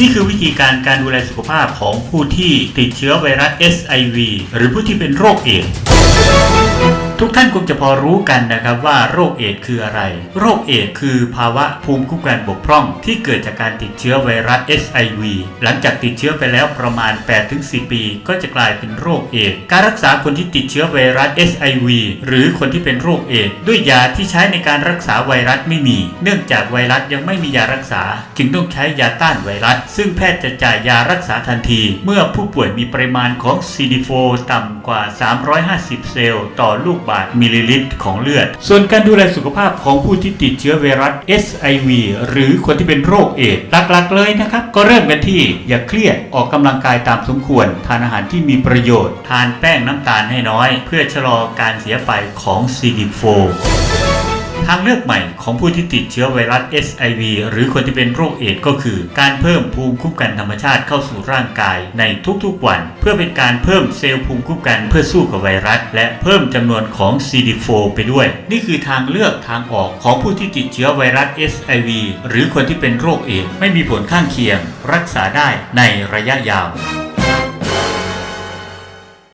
นี่คือวิธีการการดูแลสุขภาพของผู้ที่ติดเชื้อไวรัส SIV หรือผู้ที่เป็นโรคเอดส์ ทุกท่านคงจะพอรู้กันนะครับว่าโรคเอดคืออะไร โรคเอดคือภาวะภูมิคุ้มกันบกพร่อง ที่เกิดจากการติดเชื้อไวรัส SIV หลังจากติดเชื้อไปแล้วประมาณ 8-10 ปี ก็จะกลายเป็นโรคเอดการรักษาคนที่ติดเชื้อไวรัส SIV หรือคนที่เป็นโรคเอดด้วยยาที่ใช้ในการรักษาไวรัสไม่มี เนื่องจากไวรัสยังไม่มียารักษา จึงต้องใช้ยาต้านไวรัส ซึ่งแพทย์จะจ่ายยารักษาทันที เมื่อผู้ป่วยมีปริมาณของ CD4 ต่ำกว่า 350 เซลล์ต่อลูกบาทมิลลิลิตรของเลือด ส่วนการดูแลสุขภาพของผู้ที่ติดเชื้อไวรัส SIV หรือคนที่เป็นโรคเอดส์หลักๆ เลยนะครับ ก็เริ่มกันที่อย่าเครียดออกกำลังกายตามสมควร ทานอาหารที่มีประโยชน์ ทานแป้งน้ำตาลให้น้อย เพื่อชะลอการเสียไปของ CD4 ทางเลือกใหม่ของผู้ที่ติดเชื้อไวรัส SIV หรือคนที่เป็นโรคเอดส์ก็คือ การเพิ่มภูมิคุ้มกันธรรมชาติเข้าสู่ร่างกายในทุกๆวัน เพื่อเป็นการเพิ่มเซลล์ภูมิคุ้มกันเพื่อสู้กับไวรัส และเพิ่มจำนวนของ CD4 ไปด้วย นี่คือทางเลือกทางออกของผู้ที่ติดเชื้อไวรัส SIV หรือคนที่เป็นโรคเอดส์ไม่มีผลข้างเคียง รักษาได้ในระยะยาว